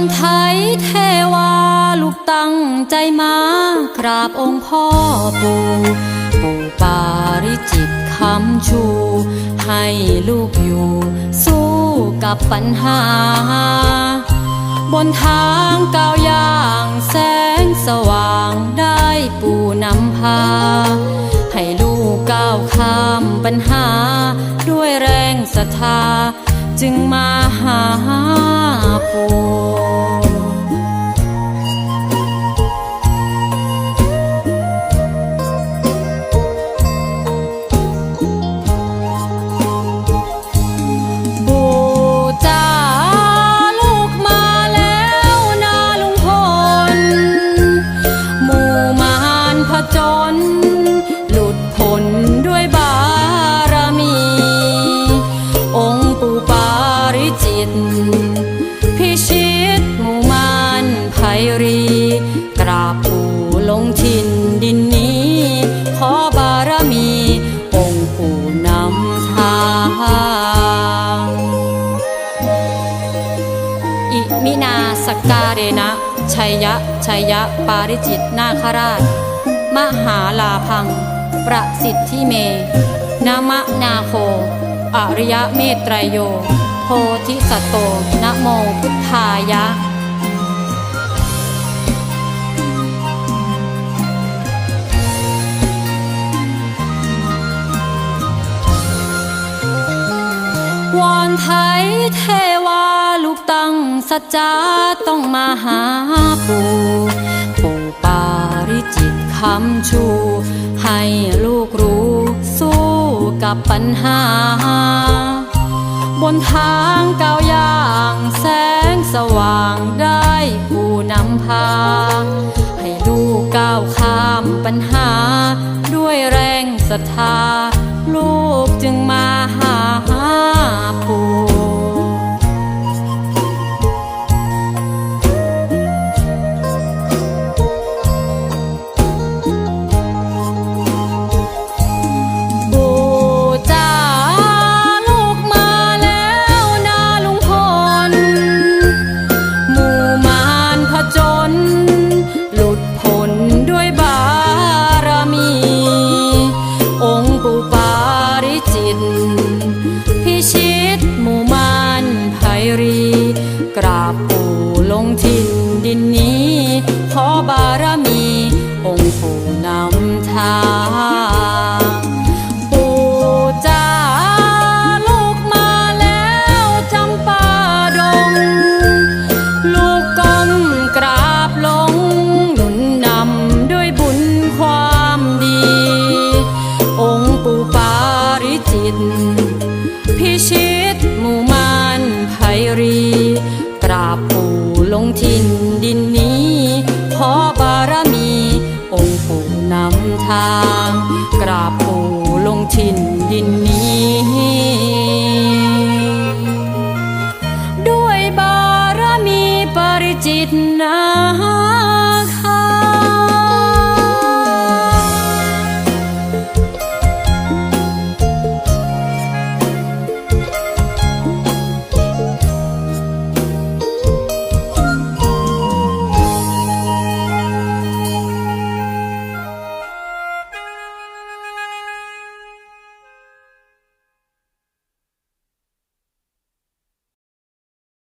อนไทยเทวาลูกตั้งใจมากราบองค์พ่อปู่ปู่ปาริจิตคำชู ให้ลูกอยู่ สู้กับปัญหา บนทางก้าวย่างแสงสว่างได้ปู่นำพา ให้ลูกก้าวข้ามปัญหา ด้วยแรงศรัทธา จึงมาหา ปู่ นาสกการเรนะ ชัยยะ ชัยยะ ปาริจิตนาคราช มหาลาพัง ประสิทธิเม นามะนาโค อริยเมตไตรโย โพธิสัตโตนะโมพุทธายะวอนไทยเทวาลูกตั้ง สัจจาต้องมาหาปู่ปู่ปาริจิตคำชู ให้ลูกรู้สู้กับปัญหา บนทางก้าวย่างแสงสว่างได้ผู้นำพา ให้ลูกก้าวข้ามปัญหา ด้วยแรงศรัทธา รี กราบปู่ลงทินดินนี้ ขอบารมี องค์ปู่นำทาง กราบปู่ลงทินดินนี้ ด้วยบารมีปริจิตนา